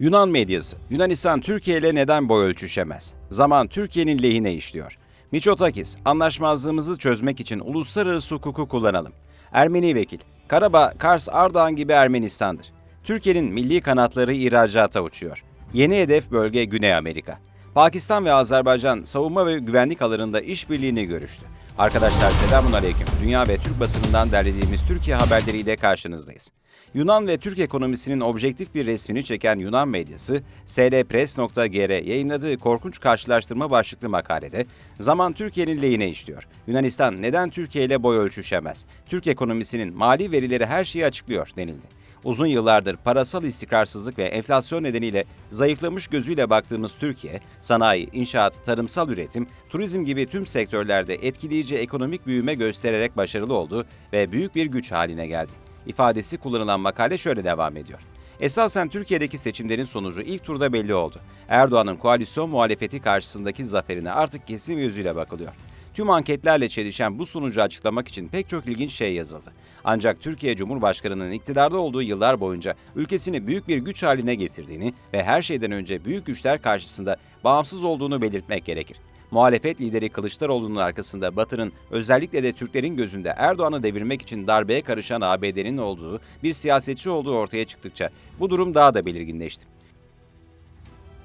Yunan medyası, Yunanistan Türkiye ile neden boy ölçüşemez? Zaman Türkiye'nin lehine işliyor. Miçotakis, anlaşmazlığımızı çözmek için uluslararası hukuku kullanalım. Ermeni vekil, Karabağ, Kars, Ardahan gibi Ermenistan'dır. Türkiye'nin milli kanatları ihracata uçuyor. Yeni hedef bölge Güney Amerika. Pakistan ve Azerbaycan savunma ve güvenlik alanında işbirliğini görüştü. Arkadaşlar selamun aleyküm. Dünya ve Türk basınından derlediğimiz Türkiye haberleriyle karşınızdayız. Yunan ve Türk ekonomisinin objektif bir resmini çeken Yunan medyası, slpress.gr yayınladığı korkunç karşılaştırma başlıklı makalede, zaman Türkiye'nin lehine işliyor. Yunanistan neden Türkiye ile boy ölçüşemez? Türk ekonomisinin mali verileri her şeyi açıklıyor denildi. Uzun yıllardır parasal istikrarsızlık ve enflasyon nedeniyle zayıflamış gözüyle baktığımız Türkiye, sanayi, inşaat, tarımsal üretim, turizm gibi tüm sektörlerde etkileyici ekonomik büyüme göstererek başarılı oldu ve büyük bir güç haline geldi. İfadesi kullanılan makale şöyle devam ediyor. Esasen Türkiye'deki seçimlerin sonucu ilk turda belli oldu. Erdoğan'ın koalisyon muhalefeti karşısındaki zaferine artık kesin yüzüyle bakılıyor. Tüm anketlerle çelişen bu sonucu açıklamak için pek çok ilginç şey yazıldı. Ancak Türkiye Cumhurbaşkanı'nın iktidarda olduğu yıllar boyunca ülkesini büyük bir güç haline getirdiğini ve her şeyden önce büyük güçler karşısında bağımsız olduğunu belirtmek gerekir. Muhalefet lideri Kılıçdaroğlu'nun arkasında Batı'nın özellikle de Türklerin gözünde Erdoğan'ı devirmek için darbeye karışan ABD'nin olduğu bir siyasetçi olduğu ortaya çıktıkça bu durum daha da belirginleşti.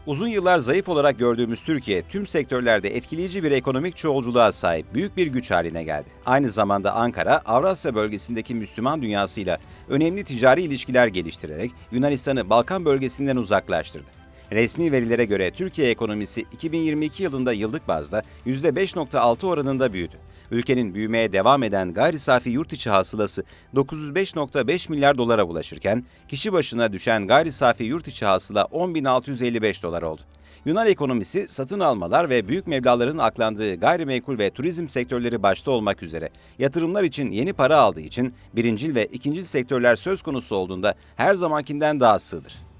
Uzun yıllar zayıf olarak gördüğümüz Türkiye, tüm sektörlerde etkileyici bir ekonomik çoğulculuğa sahip büyük bir güç haline geldi. Aynı zamanda Ankara, Avrasya bölgesindeki Müslüman dünyasıyla önemli ticari ilişkiler geliştirerek Yunanistan'ı Balkan bölgesinden uzaklaştırdı. Resmi verilere göre Türkiye ekonomisi 2022 yılında yıllık bazda %5.6 oranında büyüdü. Ülkenin büyümeye devam eden gayri safi yurt içi hasılası 905.5 milyar dolara ulaşırken kişi başına düşen gayri safi yurt içi hasıla 10.655 dolar oldu. Yunan ekonomisi satın almalar ve büyük meblağların aklandığı gayrimenkul ve turizm sektörleri başta olmak üzere yatırımlar için yeni para aldığı için birincil ve ikincil sektörler söz konusu olduğunda her zamankinden daha sığdır.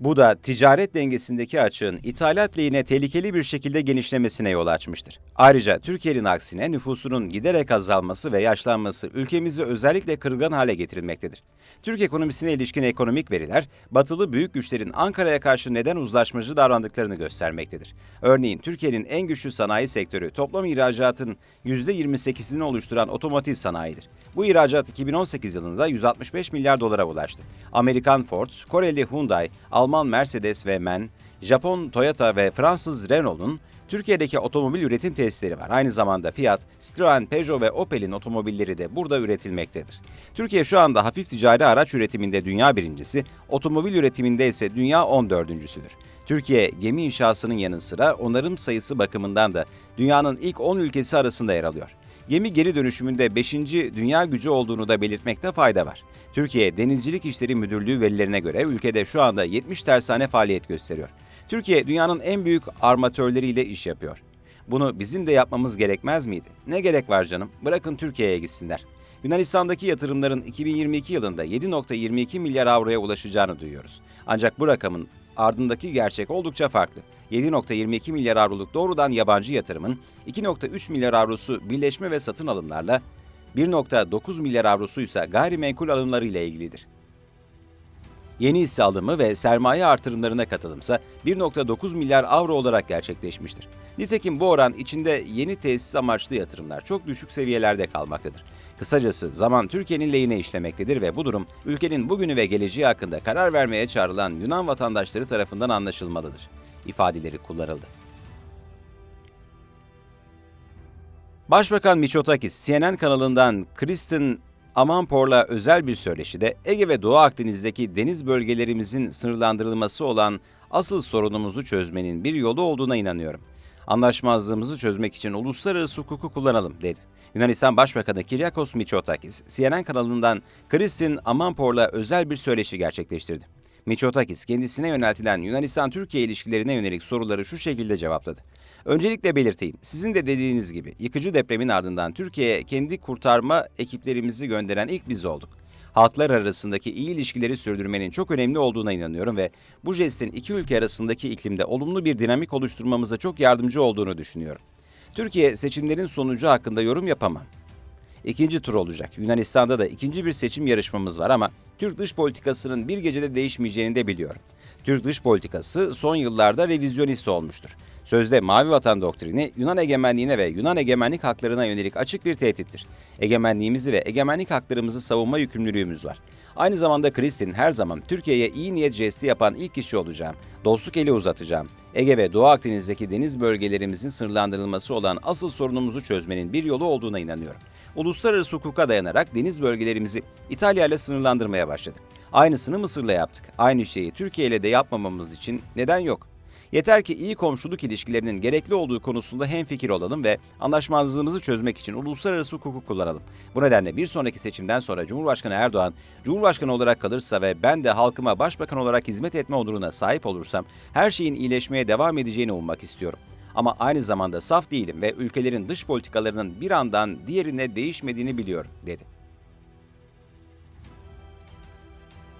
Bu da ticaret dengesindeki açığın ithalat lehine tehlikeli bir şekilde genişlemesine yol açmıştır. Ayrıca Türkiye'nin aksine nüfusunun giderek azalması ve yaşlanması ülkemizi özellikle kırılgan hale getirilmektedir. Türk ekonomisine ilişkin ekonomik veriler, batılı büyük güçlerin Ankara'ya karşı neden uzlaşmacı davrandıklarını göstermektedir. Örneğin Türkiye'nin en güçlü sanayi sektörü toplam ihracatın %28'ini oluşturan otomotiv sanayidir. Bu ihracat 2018 yılında 165 milyar dolara ulaştı. Amerikan Ford, Koreli Hyundai, Alman Mercedes ve MAN, Japon Toyota ve Fransız Renault'un Türkiye'deki otomobil üretim tesisleri var. Aynı zamanda Fiat, Citroen, Peugeot ve Opel'in otomobilleri de burada üretilmektedir. Türkiye şu anda hafif ticari araç üretiminde dünya birincisi, otomobil üretiminde ise dünya 14.südür. Türkiye gemi inşasının yanı sıra onarım sayısı bakımından da dünyanın ilk 10 ülkesi arasında yer alıyor. Gemi geri dönüşümünde 5. dünya gücü olduğunu da belirtmekte fayda var. Türkiye Denizcilik İşleri Müdürlüğü verilerine göre ülkede şu anda 70 tersane faaliyet gösteriyor. Türkiye dünyanın en büyük armatörleriyle iş yapıyor. Bunu bizim de yapmamız gerekmez miydi? Ne gerek var canım? Bırakın Türkiye'ye gitsinler. Yunanistan'daki yatırımların 2022 yılında 7.22 milyar avroya ulaşacağını duyuyoruz. Ancak bu rakamın ardındaki gerçek oldukça farklı. 7.22 milyar avroluk doğrudan yabancı yatırımın 2.3 milyar avrosu birleşme ve satın alımlarla 1.9 milyar avrosu ise gayrimenkul alımları ile ilgilidir. Yeni hisse alımı ve sermaye artırımlarına katılımsa 1.9 milyar avro olarak gerçekleşmiştir. Nitekim bu oran içinde yeni tesis amaçlı yatırımlar çok düşük seviyelerde kalmaktadır. Kısacası zaman Türkiye'nin lehine işlemektedir ve bu durum ülkenin bugünü ve geleceği hakkında karar vermeye çağrılan Yunan vatandaşları tarafından anlaşılmalıdır. ifadeleri kullanıldı. Başbakan Miçotakis, CNN kanalından Kristen Amanpor'la özel bir söyleşide Ege ve Doğu Akdeniz'deki deniz bölgelerimizin sınırlandırılması olan asıl sorunumuzu çözmenin bir yolu olduğuna inanıyorum. Anlaşmazlığımızı çözmek için uluslararası hukuku kullanalım, dedi. Yunanistan Başbakanı Kyriakos Mitsotakis, CNN kanalından Kristin Amanpor'la özel bir söyleşi gerçekleştirdi. Mitsotakis kendisine yöneltilen Yunanistan-Türkiye ilişkilerine yönelik soruları şu şekilde cevapladı. Öncelikle belirteyim, sizin de dediğiniz gibi yıkıcı depremin ardından Türkiye'ye kendi kurtarma ekiplerimizi gönderen ilk biz olduk. Halklar arasındaki iyi ilişkileri sürdürmenin çok önemli olduğuna inanıyorum ve bu jestin iki ülke arasındaki iklimde olumlu bir dinamik oluşturmamıza çok yardımcı olduğunu düşünüyorum. Türkiye seçimlerin sonucu hakkında yorum yapamam. İkinci tur olacak. Yunanistan'da da ikinci bir seçim yarışmamız var ama Türk dış politikasının bir gecede değişmeyeceğini de biliyorum. Türk dış politikası son yıllarda revizyonist olmuştur. Sözde Mavi Vatan doktrini Yunan egemenliğine ve Yunan egemenlik haklarına yönelik açık bir tehdittir. Egemenliğimizi ve egemenlik haklarımızı savunma yükümlülüğümüz var. Aynı zamanda Kristin her zaman Türkiye'ye iyi niyet jesti yapan ilk kişi olacağım. Dostluk eli uzatacağım. Ege ve Doğu Akdeniz'deki deniz bölgelerimizin sınırlandırılması olan asıl sorunumuzu çözmenin bir yolu olduğuna inanıyorum. Uluslararası hukuka dayanarak deniz bölgelerimizi İtalya ile sınırlandırmaya başladık. Aynısını Mısır'la yaptık. Aynı şeyi Türkiye ile de yapmamamız için neden yok? Yeter ki iyi komşuluk ilişkilerinin gerekli olduğu konusunda hemfikir olalım ve anlaşmazlığımızı çözmek için uluslararası hukuku kullanalım. Bu nedenle bir sonraki seçimden sonra Cumhurbaşkanı Erdoğan, Cumhurbaşkanı olarak kalırsa ve ben de halkıma başbakan olarak hizmet etme onuruna sahip olursam her şeyin iyileşmeye devam edeceğini ummak istiyorum. Ama aynı zamanda saf değilim ve ülkelerin dış politikalarının bir andan diğerine değişmediğini biliyorum, dedi.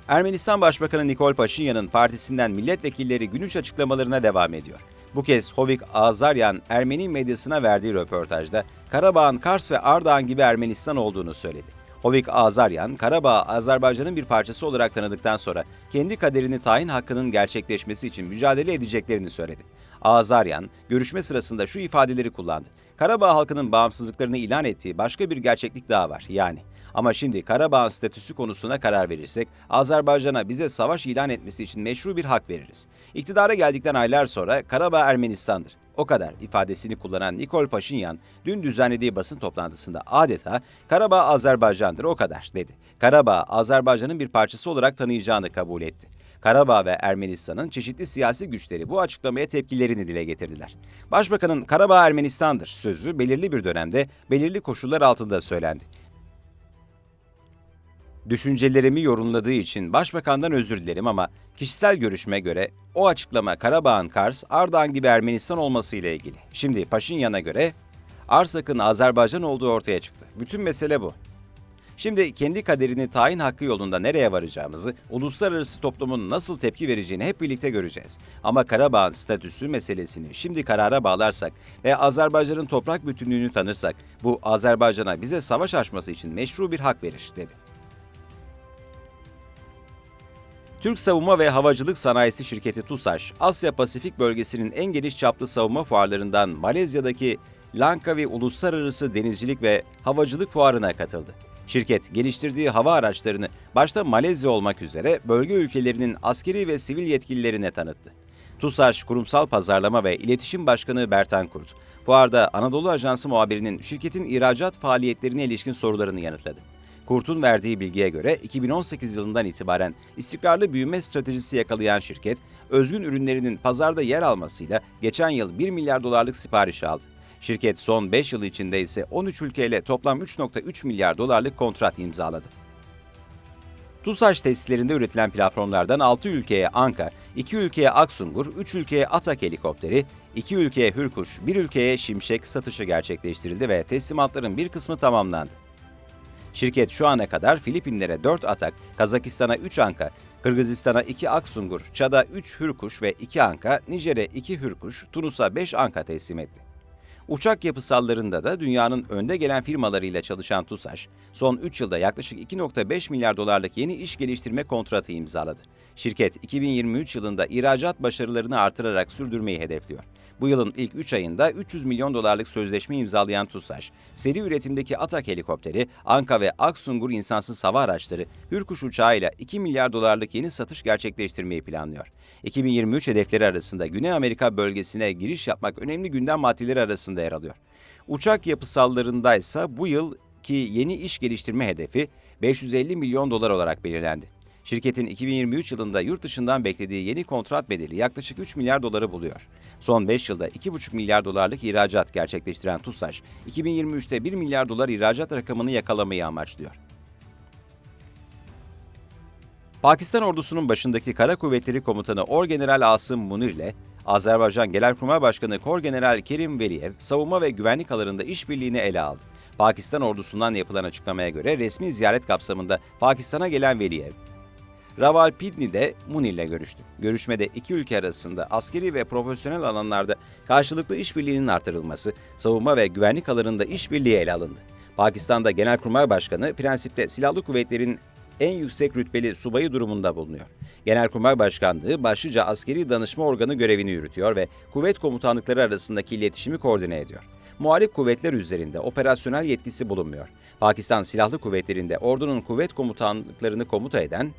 Ermenistan Başbakanı Nikol Paşinyan'ın partisinden milletvekilleri günüş açıklamalarına devam ediyor. Bu kez Hovik Azaryan Ermeni medyasına verdiği röportajda Karabağ'ın Kars ve Ardahan gibi Ermenistan olduğunu söyledi. Hovik Azaryan, Karabağ Azerbaycan'ın bir parçası olarak tanıdıktan sonra kendi kaderini tayin hakkının gerçekleşmesi için mücadele edeceklerini söyledi. Azaryan, görüşme sırasında şu ifadeleri kullandı. Karabağ halkının bağımsızlıklarını ilan ettiği başka bir gerçeklik daha var. Yani ama şimdi Karabağ statüsü konusuna karar verirsek Azerbaycan'a bize savaş ilan etmesi için meşru bir hak veririz. İktidara geldikten aylar sonra Karabağ Ermenistan'dır. O kadar ifadesini kullanan Nikol Paşinyan dün düzenlediği basın toplantısında adeta Karabağ Azerbaycan'dır o kadar dedi. Karabağ Azerbaycan'ın bir parçası olarak tanıyacağını kabul etti. Karabağ ve Ermenistan'ın çeşitli siyasi güçleri bu açıklamaya tepkilerini dile getirdiler. Başbakanın Karabağ Ermenistan'dır sözü belirli bir dönemde belirli koşullar altında söylendi. Düşüncelerimi yorumladığı için başbakandan özür dilerim ama kişisel görüşme göre o açıklama Karabağ'ın Kars, Ardahan gibi Ermenistan olmasıyla ilgili. Şimdi Paşinyan'a göre Arsak'ın Azerbaycan olduğu ortaya çıktı. Bütün mesele bu. Şimdi kendi kaderini tayin hakkı yolunda nereye varacağımızı, uluslararası toplumun nasıl tepki vereceğini hep birlikte göreceğiz. Ama Karabağ'ın statüsü meselesini şimdi karara bağlarsak ve Azerbaycan'ın toprak bütünlüğünü tanırsak, bu Azerbaycan'a bize savaş açması için meşru bir hak verir, dedi. Türk Savunma ve Havacılık Sanayisi Şirketi TUSAŞ, Asya Pasifik bölgesinin en geniş çaplı savunma fuarlarından Malezya'daki Langkawi Uluslararası Denizcilik ve Havacılık Fuarı'na katıldı. Şirket, geliştirdiği hava araçlarını başta Malezya olmak üzere bölge ülkelerinin askeri ve sivil yetkililerine tanıttı. TUSAŞ Kurumsal Pazarlama ve İletişim Başkanı Bertan Kurt, fuarda Anadolu Ajansı muhabirinin şirketin ihracat faaliyetlerine ilişkin sorularını yanıtladı. Kurt'un verdiği bilgiye göre 2018 yılından itibaren istikrarlı büyüme stratejisi yakalayan şirket, özgün ürünlerinin pazarda yer almasıyla geçen yıl 1 milyar dolarlık sipariş aldı. Şirket son 5 yıl içinde ise 13 ülkeyle toplam 3.3 milyar dolarlık kontrat imzaladı. TUSAŞ tesislerinde üretilen platformlardan 6 ülkeye Anka, 2 ülkeye Aksungur, 3 ülkeye Atak helikopteri, 2 ülkeye Hürkuş, 1 ülkeye Şimşek satışı gerçekleştirildi ve teslimatların bir kısmı tamamlandı. Şirket şu ana kadar Filipinlere 4 Atak, Kazakistan'a 3 Anka, Kırgızistan'a 2 Aksungur, Çad'a 3 Hürkuş ve 2 Anka, Nijer'e 2 Hürkuş, Tunus'a 5 Anka teslim etti. Uçak yapısallarında da dünyanın önde gelen firmalarıyla çalışan TUSAŞ, son 3 yılda yaklaşık 2.5 milyar dolarlık yeni iş geliştirme kontratı imzaladı. Şirket 2023 yılında ihracat başarılarını artırarak sürdürmeyi hedefliyor. Bu yılın ilk 3 ayında 300 milyon dolarlık sözleşme imzalayan TUSAŞ, seri üretimdeki Atak helikopteri, Anka ve Aksungur insansız hava araçları, Hürkuş uçağıyla 2 milyar dolarlık yeni satış gerçekleştirmeyi planlıyor. 2023 hedefleri arasında Güney Amerika bölgesine giriş yapmak önemli gündem maddeleri arasında yer alıyor. Uçak yapısallarındaysa bu yılki yeni iş geliştirme hedefi 550 milyon dolar olarak belirlendi. Şirketin 2023 yılında yurt dışından beklediği yeni kontrat bedeli yaklaşık 3 milyar doları buluyor. Son 5 yılda 2,5 milyar dolarlık ihracat gerçekleştiren TUSAŞ, 2023'te 1 milyar dolar ihracat rakamını yakalamayı amaçlıyor. Pakistan ordusunun başındaki Kara Kuvvetleri Komutanı Orgeneral Asım Munir ile Azerbaycan Genelkurmay Başkanı Korgeneral Kerim Veliyev savunma ve güvenlik alanında işbirliğini ele aldı. Pakistan ordusundan yapılan açıklamaya göre resmi ziyaret kapsamında Pakistan'a gelen Veliyev, Rawalpindi'de Munir'le görüştü. Görüşmede iki ülke arasında askeri ve profesyonel alanlarda karşılıklı işbirliğinin artırılması, savunma ve güvenlik alanında işbirliği ele alındı. Pakistan'da Genelkurmay Başkanı prensipte silahlı kuvvetlerin en yüksek rütbeli subayı durumunda bulunuyor. Genelkurmay Başkanlığı başlıca askeri danışma organı görevini yürütüyor ve kuvvet komutanlıkları arasındaki iletişimi koordine ediyor. Muhalif kuvvetler üzerinde operasyonel yetkisi bulunmuyor. Pakistan Silahlı Kuvvetleri'nde ordunun kuvvet komutanlıklarını komuta eden,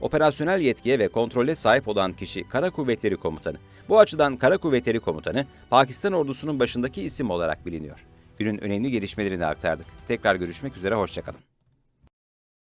operasyonel yetkiye ve kontrole sahip olan kişi Kara Kuvvetleri Komutanı. Bu açıdan Kara Kuvvetleri Komutanı, Pakistan ordusunun başındaki isim olarak biliniyor. Günün önemli gelişmelerini aktardık. Tekrar görüşmek üzere, hoşçakalın.